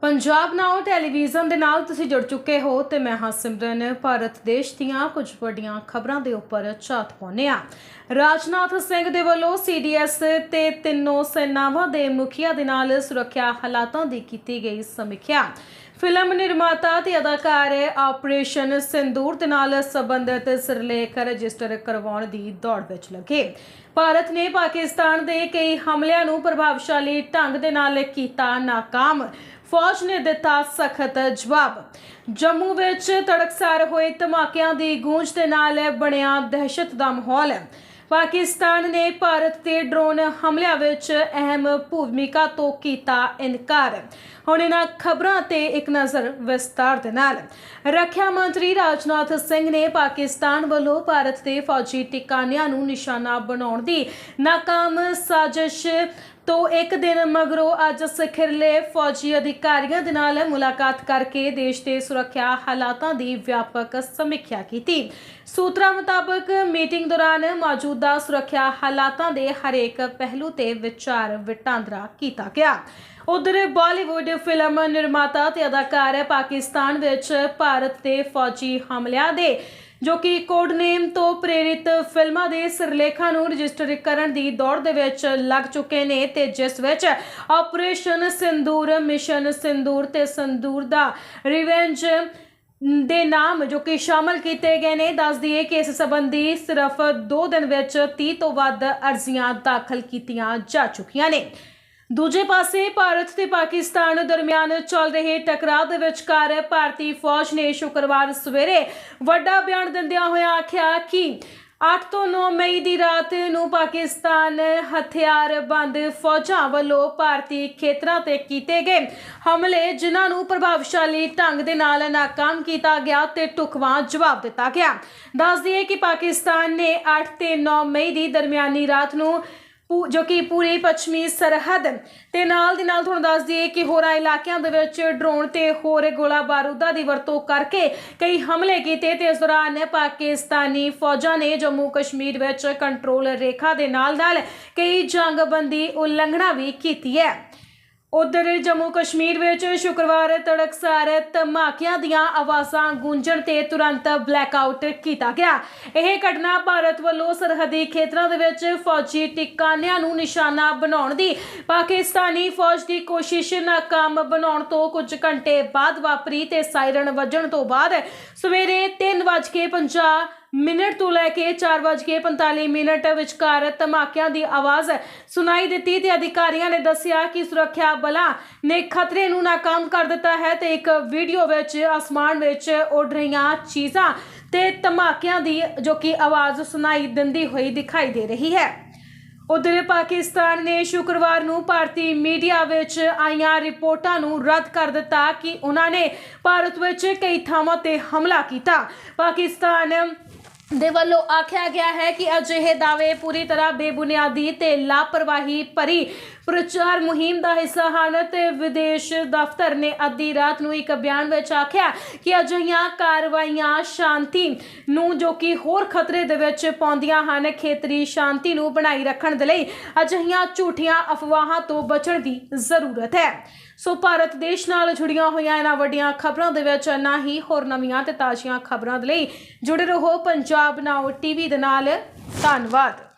ਪੰਜਾਬ ਨਾਓ television ਦੇ ਨਾਲ ਤੁਸੀਂ ਜੁੜ ਚੁੱਕੇ ਹੋ ਤੇ ਮੈਂ ਹਾਂ ਸਿਮਰਨ। ਭਾਰਤ ਦੇਸ਼ ਦੀਆਂ ਕੁਝ ਵੱਡੀਆਂ ਖਬਰਾਂ ਦੇ ਉੱਪਰ ਝਾਤ ਪਾਉਂਦੇ ਹਾਂ। ਰਾਜਨਾਥ ਸਿੰਘ ਦੇ ਵੱਲੋਂ ਸੀਡੀਐਸ ਤੇ ਤਿੰਨੋਂ ਸੈਨਾਵਾਂ ਦੇ ਮੁਖੀਆਂ ਦੇ ਨਾਲ ਸੁਰੱਖਿਆ ਹਾਲਾਤਾਂ ਦੀ ਕੀਤੀ ਗਈ ਸਮੀਖਿਆ। ਫਿਲਮ ਨਿਰਮਾਤਾ ਤੇ ਅਦਾਕਾਰ ਆਪਰੇਸ਼ਨ ਸਿੰਦੂਰ ਦੇ ਨਾਲ ਸੰਬੰਧਿਤ ਸਿਰਲੇਖ ਰਜਿਸਟਰ ਕਰਵਾਉਣ ਦੀ ਦੌੜ ਵਿੱਚ ਲੱਗੇ। ਭਾਰਤ ਨੇ ਪਾਕਿਸਤਾਨ ਦੇ ਕਈ ਹਮਲਿਆਂ ਨੂੰ ਪ੍ਰਭਾਵਸ਼ਾਲੀ ਢੰਗ ਦੇ ਨਾਲ ਕੀਤਾ ਨਾਕਾਮ। ਫੌਜ ਨੇ ਦਿੱਤਾ ਸਖਤ ਜਵਾਬ। ਜੰਮੂ ਵਿੱਚ ਤੜਕਸਾਰ ਹੋਏ ਧਮਾਕਿਆਂ ਦੀ ਗੂੰਜ ਦੇ ਨਾਲ ਬਣਿਆ ਦਹਿਸ਼ਤ ਦਾ ਮਾਹੌਲ। ਪਾਕਿਸਤਾਨ ਨੇ ਭਾਰਤ ਤੇ ਡਰੋਨ ਹਮਲਿਆਂ ਵਿੱਚ ਅਹਿਮ ਭੂਮਿਕਾ ਤੋਂ ਕੀਤਾ ਇਨਕਾਰ। ਹੁਣ ਇਹਨਾਂ ਖਬਰਾਂ ਤੇ ਇੱਕ ਨਜ਼ਰ ਵਿਸਤਾਰ ਦੇ ਨਾਲ। ਰੱਖਿਆ ਮੰਤਰੀ ਰਾਜਨਾਥ ਸਿੰਘ ਨੇ ਪਾਕਿਸਤਾਨ ਵੱਲੋਂ ਭਾਰਤ ਦੇ ਫੌਜੀ ਟਿਕਾਣਿਆਂ ਨੂੰ ਨਿਸ਼ਾਨਾ ਬਣਾਉਣ ਦੀ ਨਾਕਾਮ ਸਾਜ਼ਿਸ਼ ਤੋਂ ਇੱਕ ਦਿਨ ਮਗਰੋਂ ਅੱਜ ਸਿਖਰਲੇ ਫੌਜੀ ਅਧਿਕਾਰੀਆਂ ਦੇ ਨਾਲ ਮੁਲਾਕਾਤ ਕਰਕੇ ਦੇਸ਼ ਦੇ ਸੁਰੱਖਿਆ ਹਾਲਾਤਾਂ ਦੀ ਵਿਆਪਕ ਸਮੀਖਿਆ ਕੀਤੀ। ਸੂਤਰਾਂ ਮੁਤਾਬਕ ਮੀਟਿੰਗ ਦੌਰਾਨ ਮੌਜੂਦਾ ਸੁਰੱਖਿਆ ਹਾਲਾਤਾਂ ਦੇ ਹਰੇਕ ਪਹਿਲੂ ਤੇ ਵਿਚਾਰ ਵਟਾਂਦਰਾ ਕੀਤਾ ਗਿਆ। ਉਧਰ ਬਾਲੀਵੁੱਡ ਫਿਲਮ ਨਿਰਮਾਤਾ ਤੇ ਅਦਾਕਾਰ ਪਾਕਿਸਤਾਨ ਵਿੱਚ ਭਾਰਤ ਦੇ ਫੌਜੀ ਹਮਲਿਆਂ ਦੇ ਜੋ ਕਿ ਕੋਡ ਨੇਮ ਤੋਂ ਪ੍ਰੇਰਿਤ ਫਿਲਮਾਂ ਦੇ ਸਿਰਲੇਖਾਂ ਨੂੰ ਰਜਿਸਟਰ ਕਰਨ ਦੀ ਦੌੜ ਦੇ ਵਿੱਚ ਲੱਗ ਚੁੱਕੇ ਨੇ ਤੇ ਜਿਸ ਵਿੱਚ ਆਪਰੇਸ਼ਨ ਸਿੰਦੂਰ, ਮਿਸ਼ਨ ਸਿੰਦੂਰ ਤੇ ਸਿੰਦੂਰ ਦਾ ਰਿਵੈਂਜ ਦੇ ਨਾਮ ਜੋ ਕਿ ਸ਼ਾਮਲ ਕੀਤੇ ਗਏ ਨੇ, ਦੱਸ ਦਈਏ ਕਿ ਇਸ ਸੰਬੰਧੀ ਸਿਰਫ 2 ਦਿਨ ਵਿੱਚ 30 ਤੋਂ ਵੱਧ ਅਰਜ਼ੀਆਂ ਦਾਖਲ ਕੀਤੀਆਂ ਜਾ ਚੁੱਕੀਆਂ ਨੇ। ਦੂਜੇ ਪਾਸੇ ਭਾਰਤ ਤੇ ਪਾਕਿਸਤਾਨ ਦਰਮਿਆਨ ਚੱਲ ਰਹੇ ਟਕਰਾਅ ਦੇ ਵਿਚਕਾਰ ਭਾਰਤੀ ਫੌਜ ਨੇ ਸ਼ੁੱਕਰਵਾਰ ਸਵੇਰੇ ਵੱਡਾ ਬਿਆਨ ਦਿੰਦਿਆਂ ਹੋਇਆਂ ਆਖਿਆ ਕਿ 8 ਤੋਂ 9 ਮਈ ਦੀ ਰਾਤ ਨੂੰ ਪਾਕਿਸਤਾਨ ਹਥਿਆਰਬੰਦ ਫੌਜਾਂ ਵੱਲੋਂ ਭਾਰਤੀ ਖੇਤਰਾਂ ਤੇ ਕੀਤੇ ਗਏ ਹਮਲੇ, ਜਿਨ੍ਹਾਂ ਨੂੰ ਪ੍ਰਭਾਵਸ਼ਾਲੀ ਢੰਗ ਦੇ ਨਾਲ ਨਾਕਾਮ ਕੀਤਾ ਗਿਆ ਤੇ ਟੁਕਵਾਂ ਜਵਾਬ ਦਿੱਤਾ ਗਿਆ। ਦੱਸ ਦਈਏ ਕਿ ਪਾਕਿਸਤਾਨ ਨੇ 8 ਤੇ 9 ਮਈ ਦੀ ਦਰਮਿਆਨੀ ਰਾਤ ਨੂੰ ਜੋ ਕਿ ਪੂਰੀ ਪੱਛਮੀ ਸਰਹੱਦ ਤੇ ਨਾਲ ਦੀ ਨਾਲ ਤੁਹਾਨੂੰ ਦੱਸ ਦਈਏ ਕਿ ਹੋਰਾਂ ਇਲਾਕਿਆਂ ਦੇ ਵਿੱਚ ਡਰੋਨ ਤੇ ਹੋਰ ਗੋਲਾ ਬਾਰੂਦਾ ਦੀ ਵਰਤੋਂ ਕਰਕੇ ਕਈ ਹਮਲੇ ਕੀਤੇ ਤੇ ਇਸ ਦੌਰਾਨ ਪਾਕਿਸਤਾਨੀ ਫੌਜਾਂ ਨੇ ਜੰਮੂ ਕਸ਼ਮੀਰ ਵਿੱਚ ਕੰਟਰੋਲ ਰੇਖਾ ਦੇ ਨਾਲ ਨਾਲ ਕਈ ਜੰਗਬੰਦੀ ਉਲੰਘਣਾ ਵੀ ਕੀਤੀ ਹੈ। ਉਧਰ ਜੰਮੂ ਕਸ਼ਮੀਰ ਵਿੱਚ ਸ਼ੁੱਕਰਵਾਰ ਤੜਕਸਾਰ ਧਮਾਕਿਆਂ ਦੀਆਂ ਆਵਾਜ਼ਾਂ ਗੂੰਜਣ ਤੇ ਤੁਰੰਤ ਬਲੈਕਆਊਟ ਕੀਤਾ ਗਿਆ। ਇਹ ਘਟਨਾ ਭਾਰਤ ਵੱਲੋਂ ਸਰਹੱਦੀ ਖੇਤਰਾਂ ਦੇ ਵਿੱਚ ਫੌਜੀ ਟਿਕਾਣਿਆਂ ਨੂੰ ਨਿਸ਼ਾਨਾ ਬਣਾਉਣ ਦੀ, ਪਾਕਿਸਤਾਨੀ ਫੌਜ ਦੀ ਕੋਸ਼ਿਸ਼ ਨਾਕਾਮ ਬਣਾਉਣ ਤੋਂ ਕੁਝ ਘੰਟੇ ਬਾਅਦ ਵਾਪਰੀ ਤੇ ਸਾਇਰਨ ਵੱਜਣ ਤੋਂ ਬਾਅਦ ਸਵੇਰੇ 3:50 ਮਿੰਟ ਤੋਂ ਲੈ ਕੇ 4:45 ਮਿੰਟ ਵਿਚਕਾਰ ਧਮਾਕਿਆਂ ਦੀ ਆਵਾਜ਼ ਸੁਣਾਈ ਦਿੱਤੀ ਤੇ ਅਧਿਕਾਰੀਆਂ ਨੇ ਦੱਸਿਆ ਕਿ ਸੁਰੱਖਿਆ ਬਲਾਂ ਨੇ ਖਤਰੇ ਨੂੰ ਨਾਕਾਮ ਕਰ ਦਿੱਤਾ ਹੈ ਤੇ ਇੱਕ ਵੀਡੀਓ ਵਿੱਚ, ਅਸਮਾਨ ਵਿੱਚ ਉੱਡ ਰਹੀਆਂ ਚੀਜ਼ਾਂ ਤੇ ਧਮਾਕਿਆਂ ਦੀ ਜੋ ਕਿ ਆਵਾਜ਼ ਸੁਣਾਈ ਦਿੰਦੀ ਹੋਈ ਦਿਖਾਈ ਦੇ ਰਹੀ ਹੈ। ਉਧਰ ਪਾਕਿਸਤਾਨ ਨੇ ਸ਼ੁੱਕਰਵਾਰ ਨੂੰ ਭਾਰਤੀ ਮੀਡੀਆ ਵਿੱਚ ਆਈਆਂ ਰਿਪੋਰਟਾਂ ਨੂੰ ਰੱਦ ਕਰ ਦਿੱਤਾ ਕਿ ਉਹਨਾਂ ਨੇ ਭਾਰਤ ਵਿੱਚ ਕਈ ਥਾਵਾਂ ਤੇ ਹਮਲਾ ਕੀਤਾ। ਪਾਕਿਸਤਾਨ ਦੇ ਵੱਲੋਂ ਆਖਿਆ ਗਿਆ ਹੈ ਕਿ ਅਜਿਹੇ ਦਾਅਵੇ ਪੂਰੀ ਤਰ੍ਹਾਂ ਬੇਬੁਨਿਆਦੀ ਤੇ ਲਾਪਰਵਾਹੀ ਭਰੀ ਪ੍ਰਚਾਰ ਮੁਹਿੰਮ ਦਾ ਹਿੱਸਾ ਹਨ ਤੇ ਵਿਦੇਸ਼ ਦਫ਼ਤਰ ਨੇ ਅੱਧੀ ਰਾਤ ਨੂੰ ਇੱਕ ਬਿਆਨ ਵਿੱਚ ਆਖਿਆ ਕਿ ਅਜਿਹੀਆਂ ਕਾਰਵਾਈਆਂ ਸ਼ਾਂਤੀ ਨੂੰ ਜੋ ਕਿ ਹੋਰ ਖਤਰੇ ਦੇ ਵਿੱਚ ਪਾਉਂਦੀਆਂ ਹਨ, ਖੇਤਰੀ ਸ਼ਾਂਤੀ ਨੂੰ ਬਣਾਈ ਰੱਖਣ ਦੇ ਲਈ ਅਜਿਹੀਆਂ ਝੂਠੀਆਂ ਅਫਵਾਹਾਂ ਤੋਂ ਬਚਣ ਦੀ ਜ਼ਰੂਰਤ ਹੈ। ਸੋ ਭਾਰਤ ਦੇਸ਼ ਨਾਲ ਜੁੜੀਆਂ ਹੋਈਆਂ ਇਹਨਾਂ ਵੱਡੀਆਂ ਖਬਰਾਂ ਦੇ ਵਿੱਚ ਨਾ ਹੀ ਹੋਰ ਨਵੀਆਂ ਤੇ ਤਾਜ਼ੀਆਂ ਖਬਰਾਂ ਦੇ ਲਈ ਜੁੜੇ ਰਹੋ ਪੰਜਾਬ ਨਾਓ ਟੀਵੀ ਦੇ ਨਾਲ। ਧੰਨਵਾਦ।